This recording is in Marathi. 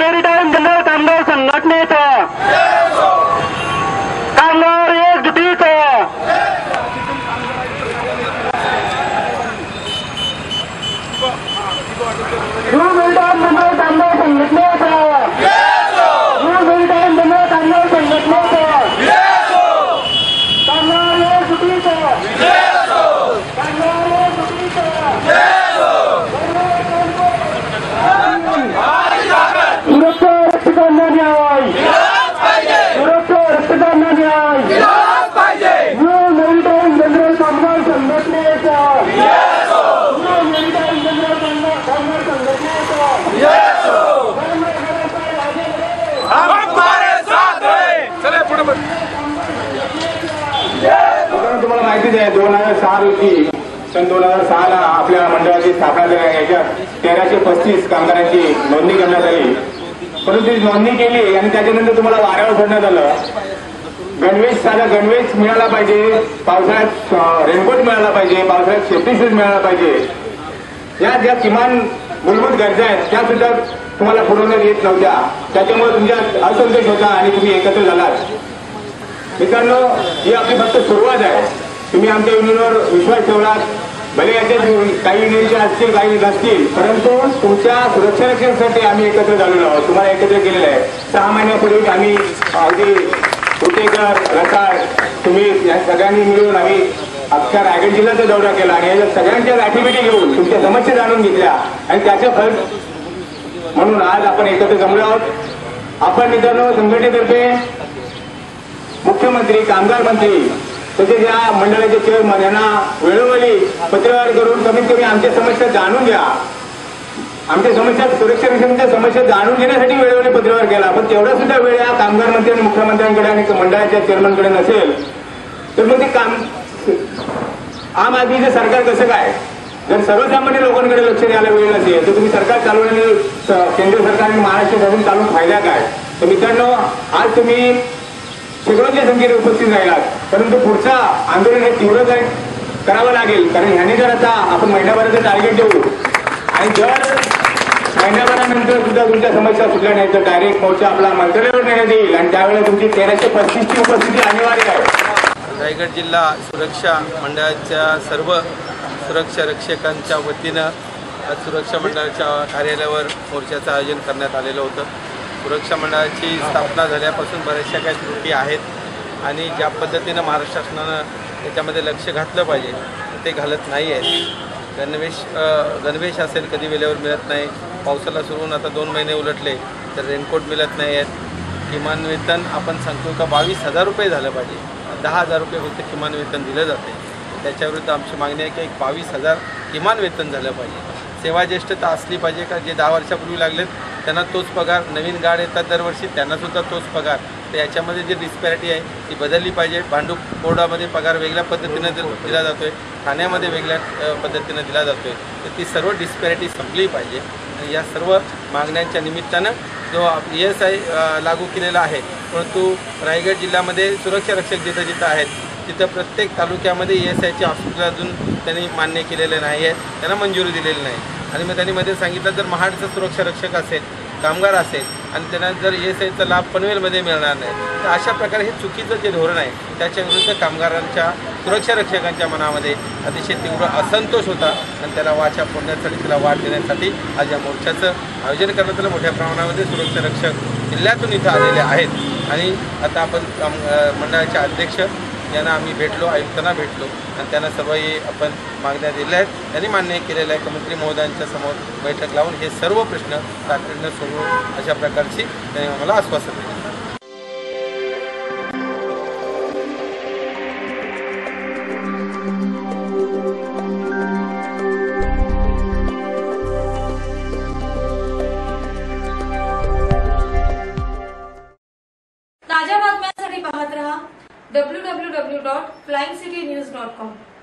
നേരിടാൻ माहितीच आहे दोन हजार सहा रोजी सन दोन हजार सहाला आपल्या मंडळाची स्थापना झाली याच्यात तेराशे पस्तीस कामगारांची नोंदणी करण्यात आली. परंतु ती नोंदणी केली आणि त्याच्यानंतर तुम्हाला वाऱ्यावर सोडण्यात आलं. गणवेश साधा गणवेश मिळाला पाहिजे पावसाळ्यात रेनकोट मिळाला पाहिजे पावसाळ्यात सेफ्टी शूज मिळाला पाहिजे. या ज्या किमान मूलभूत गरजा आहेत त्या सुद्धा तुम्हाला पुरवण्यात येत नव्हत्या. त्याच्यामुळे तुमच्यात असंतोष होता आणि तुम्ही एकत्र झालात. मित्रांनो ही आपली फक्त सुरुवात आहे. तुम्ही आमच्या युनियनवर विश्वास ठेवलात. भले याच्यात काही युनियनचे असतील काही नसतील परंतु तुमच्या सुरक्षारक्षणासाठी आम्ही एकत्र झालेलो आहोत. तुम्हाला एकत्र केलेलं आहे. सहा महिन्यापूर्वी आम्ही अगदी कुटेकर रसाळ तुम्ही या सगळ्यांनी मिळून आम्ही अख्ख्या रायगड जिल्ह्याचा दौरा केला आणि याच्या सगळ्यांच्या ऍक्टिव्हिटी घेऊन तुमच्या समस्या जाणून घेतल्या. आणि त्याचं फल म्हणून आज आपण एकत्र जमलो आहोत. आपण मित्रांनो संघटनेतर्फे मुख्यमंत्री कामगार मंत्री तसेच या मंडळाचे चेअरमन यांना वेळोवेळी पत्रव्यवहार करून कमीत कमी आमच्या समस्या जाणून घ्या. आमच्या समस्या सुरक्षा रक्षणाच्या समस्या जाणून घेण्यासाठी वेळोवेळी पत्रव्यवहार केला. पण तेवढा सुद्धा वेळ या कामगार मंत्री आणि मुख्यमंत्र्यांकडे आणि मंडळाच्या चेअरमनकडे नसेल. तर मग ते काम आम आदमीचं सरकार कसं काय? जर सर्वसामान्य लोकांकडे लक्ष द्यायला वेळ नसेल तर तुम्ही सरकार चालवण्याने स- केंद्र सरकार आणि महाराष्ट्र शासन चालवून फायदा काय? तर मित्रांनो आज तुम्ही शेकडोच्या संख्येने उपस्थित राहिलात. परंतु पुढचा आंदोलन हे तीव्र करावं लागेल. कारण ह्याने जर आता आपण महिन्याभराचं टार्गेट देऊ आणि जर महिन्याभरानंतर सुद्धा तुमच्या समस्या सुटल्या नाही तर डायरेक्ट मोर्चा आपला मंत्रालयावर नेण्यात येईल. आणि त्यावेळेला तुमची तेराशे पस्तीसची उपस्थिती अनिवार्य आहे. रायगड जिल्हा सुरक्षा मंडळाच्या सर्व सुरक्षा रक्षकांच्या वतीनं आज सुरक्षा मंडळाच्या कार्यालयावर मोर्चाचं आयोजन करण्यात आलेलं होतं. सुरक्षा मंडळाची स्थापना झाल्यापासून बऱ्याचशा काही त्रुटी आहेत आणि ज्या पद्धतीनं महाराष्ट्र शासनानं त्याच्यामध्ये लक्ष घातलं पाहिजे ते घालत नाही आहेत. गणवेश गणवेश असेल कधी वेळेवर मिळत नाही. पावसाला सुरून आता दोन महिने उलटले तर रेनकोट मिळत नाही आहेत. किमान वेतन आपण सांगतो का बावीस हजार रुपये झालं पाहिजे. दहा हजार रुपये फक्त किमान वेतन दिलं जाते. त्याच्याविरुद्ध आमची मागणी आहे की एक बावीस हजार किमान वेतन झालं पाहिजे. सेवा ज्येष्ठता असली पाहिजे का जे दहा वर्षापूर्वी लागलेत त्यांना तोच पगार नवीन गाड येतात दरवर्षी त्यांनासुद्धा तोच पगार. तर याच्यामध्ये जी डिस्पॅरिटी आहे ती बदलली पाहिजे. भांडूप बोर्डामध्ये पगार वेगळ्या पद्धतीनं दिला जातो आहे ठाण्यामध्ये वेगळ्या पद्धतीनं दिला जातो आहे तर ती सर्व डिस्पॅरिटी संपली पाहिजे. आणि या सर्व मागण्यांच्या निमित्तानं जो ई एस आय लागू केलेला आहे परंतु रायगड जिल्ह्यामध्ये सुरक्षा रक्षक जिथं जिथं आहेत तिथं प्रत्येक तालुक्यामध्ये ई एस आयचे हॉस्पिटल अजून त्यांनी मान्य केलेले नाही आहे त्यांना मंजुरी दिलेली नाही. आणि मग त्यांनी मध्ये सांगितलं जर महाडचं सुरक्षा रक्षक असेल कामगार असेल आणि त्यांना जर एस आयचा लाभ पनवेलमध्ये मिळणार नाही तर अशा प्रकारे हे चुकीचं जे धोरण आहे त्याच्या विरुद्ध कामगारांच्या सुरक्षा रक्षकांच्या मनामध्ये अतिशय तीव्र असंतोष होता. आणि त्याला वाचा फोडण्यासाठी त्याला वाट देण्यासाठी आज या मोर्चाचं आयोजन करण्यात आलं. मोठ्या प्रमाणामध्ये सुरक्षा रक्षक जिल्ह्यातून इथं आलेले आहेत. आणि आता आपण काम- मंडळाचे अध्यक्ष यांना आम्ही भेटलो आयुक्तांना भेटलो आणि त्यांना सर्वही आपण मागण्या दिल्या आहेत. त्यांनी मान्य केलेलं आहे की मंत्री महोदयांच्या समोर बैठक लावून हे सर्व प्रश्न तातडीनं सोडवू अशा प्रकारची त्यांनी आम्हाला आश्वासन दिलं. ताज्या बातम्यांसाठी पाहत रहा www.flyingcitynews.com.